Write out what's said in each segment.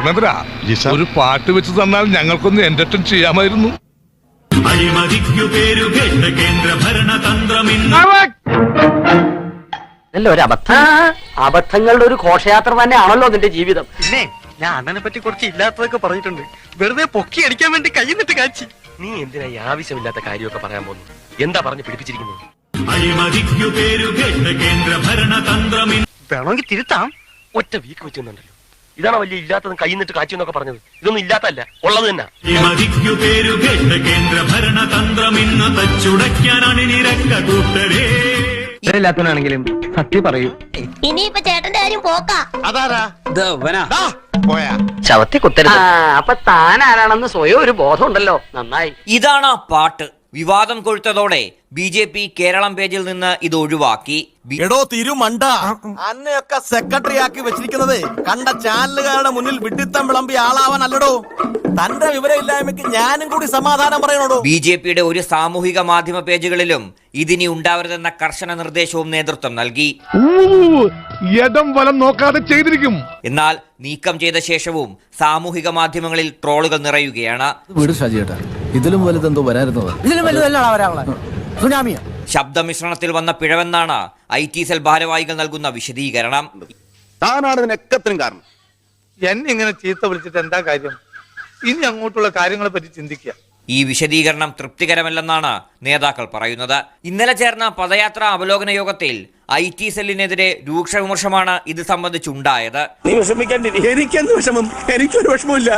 ധർമ്മേന്ദ്ര ഒരു പാട്ട് വെച്ച് തന്നാൽ ഞങ്ങൾക്കൊന്ന് എന്റർടൈൻ ചെയ്യാമായിരുന്നു. അഴിമതിക്കു പേരുകേട്ട കേന്ദ്ര ഭരണതന്ത്രമിന്ന് അല്ല ഒരു അബദ്ധ അബദ്ധങ്ങളുടെ ഒരു ഘോഷയാത്ര തന്നെയാണല്ലോ നിന്റെ ജീവിതം. പിന്നെ ഞാൻ അണ്ണനെ പറ്റി കുറച്ച് ഇല്ലാത്തതൊക്കെ പറഞ്ഞിട്ടുണ്ട്. വെറുതെ പൊക്കി അടിക്കാൻ വേണ്ടി കൈന്നിട്ട് കാച്ചി. നീ എന്തിനാ ഈ ആവശ്യമില്ലാത്ത കാര്യമൊക്കെ പറയാൻ പോകുന്നു എന്താ പറഞ്ഞു പിടിപ്പിച്ചിരിക്കുന്നത്? വേണമെങ്കിൽ തിരുത്താം. ഒറ്റ വീക്ക് വെച്ചുണ്ടല്ലോ ഇതാണ് വലിയ ഇല്ലാത്തതും കൈന്നിട്ട് കാച്ചു എന്നൊക്കെ പറഞ്ഞത്. ഇതൊന്നും ഇല്ലാത്തല്ല ഉള്ളത് തന്നെ. അഴിമതിക്കു പേരുകേട്ട കേന്ദ്ര കൂട്ടരേ. ഇല്ലാത്തവനാണെങ്കിലും സത്യം പറയൂ. ഇനിയിപ്പൊ ചേട്ടന്റെ കാര്യം പോക്കാ. ചവത്തി കുത്തരുത്. അപ്പൊ താൻ ആരാണെന്ന് സ്വയം ഒരു ബോധം ഉണ്ടല്ലോ നന്നായി. ഇതാണ് ആ പാട്ട്. വിവാദം കൊഴുത്തതോടെ ബി ജെ പി കേരളം പേജിൽ നിന്ന് ഇത് ഒഴിവാക്കി. എടോ തിരുമണ്ട. അന്നെയൊക്കെ സെക്രട്ടറി ആക്കി വെച്ചിരിക്കുന്നത് കണ്ട ചാനലുകാരുടെ മുന്നിൽ വിട്ടിത്തം വിളമ്പി ആളാവാനല്ലടോ തന്റെ വിവരമില്ലായ്മയ്ക്ക് ഞാനും കൂടി സമാധാനം പറയണോടോ? ബി ജെ പിയുടെ ഒരു സാമൂഹിക മാധ്യമ പേജുകളിലും ഇതിനി ഉണ്ടാവരുതെന്ന കർശന നിർദ്ദേശവും നേതൃത്വം നൽകി. വലം നോക്കാതെ ചെയ്തിരിക്കും. എന്നാൽ നീക്കം ചെയ്ത ശേഷവും സാമൂഹിക മാധ്യമങ്ങളിൽ ട്രോളുകൾ നിറയുകയാണ്. വീട് ഷാജിയേട്ടാ ഇതിലും വലുതെന്തോ വരായിരുന്നത് ഇതിലും വലുതല്ല വരാനുള്ള സുനാമിയ? ശബ്ദമിശ്രണത്തിൽ വന്ന പിഴവെന്നാണ് ഐ ടി സെൽ ഭാരവാഹികൾ നൽകുന്ന വിശദീകരണം. താനാണ് ഇതിനൊക്കത്തിനും കാരണം. എന്നെ ഇങ്ങനെ ചീത്ത വിളിച്ചിട്ട് എന്താ കാര്യം? ഇനി അങ്ങോട്ടുള്ള കാര്യങ്ങളെ പറ്റി ചിന്തിക്കുക. ഈ വിശദീകരണം തൃപ്തികരമല്ലെന്നാണ് നേതാക്കൾ പറയുന്നത്. ഇന്നലെ ചേർന്ന പദയാത്രാ അവലോകന യോഗത്തിൽ ഐ ടി സെല്ലിനെതിരെ രൂക്ഷ വിമർശമാണ് ഇത് സംബന്ധിച്ചുണ്ടായത്. നീ വിഷമിക്കാൻ എനിക്കെന്ത് വിഷമം? എനിക്കൊരു വിഷമമില്ല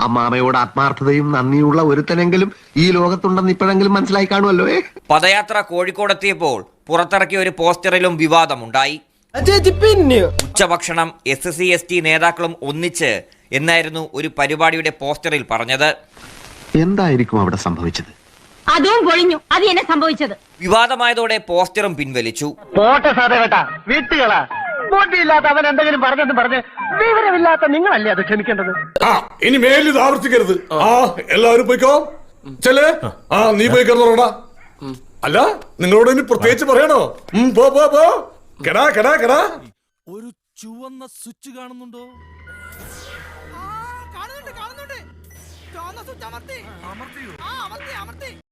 അമ്മാമയോട് ആത്മാർത്ഥതയും നന്ദിയുള്ള ഒരുത്തനെങ്കിലും ഈ ലോകത്തുണ്ടെന്ന് ഇപ്പോഴെങ്കിലും മനസ്സിലായി കാണുമല്ലോ പദയാത്ര കോഴിക്കോടെത്തിയപ്പോൾ പുറത്തിറക്കിയ ഒരു പോസ്റ്ററിലും വിവാദമുണ്ടായി. ഉച്ചഭക്ഷണം എസ് സി എസ് ടി നേതാക്കളും ഒന്നിച്ച് എന്നായിരുന്നു ഒരു പരിപാടിയുടെ പോസ്റ്ററിൽ പറഞ്ഞത്. എന്തായിരിക്കും അവിടെ സംഭവിച്ചത്? അതും പൊളിഞ്ഞു. അത് എന്നെ സംഭവിച്ചത്. വിവാദമായതോടെ പോസ്റ്ററും പിൻവലിച്ചു. ബോട്ടിയില്ലാത്ത അവൻ എന്തെങ്കിലും പറഞ്ഞെന്ന് പറഞ്ഞ് വിവരമില്ലാത്ത നിങ്ങളല്ലേ അത് ക്ഷമിക്കേണ്ടത്? ആ ഇനി മേലിത് ആവർത്തിക്കരുത്. ആ എല്ലാവരും പോയിക്കോ? ചെല്ലേ? ആ നീ പോയി കിടന്നോടാ അല്ല നിങ്ങളോട് ഇനി പ്രത്യേകിച്ച് പറയണോ? ഉം, പോ പോ പോ. കെടാ കെടാ കെടാ. ഒരു ചുവന്ന സ്വിച്ച് കാണുന്നുണ്ടോ? ആ, കാണുന്നുണ്ട് കാണുന്നുണ്ട്.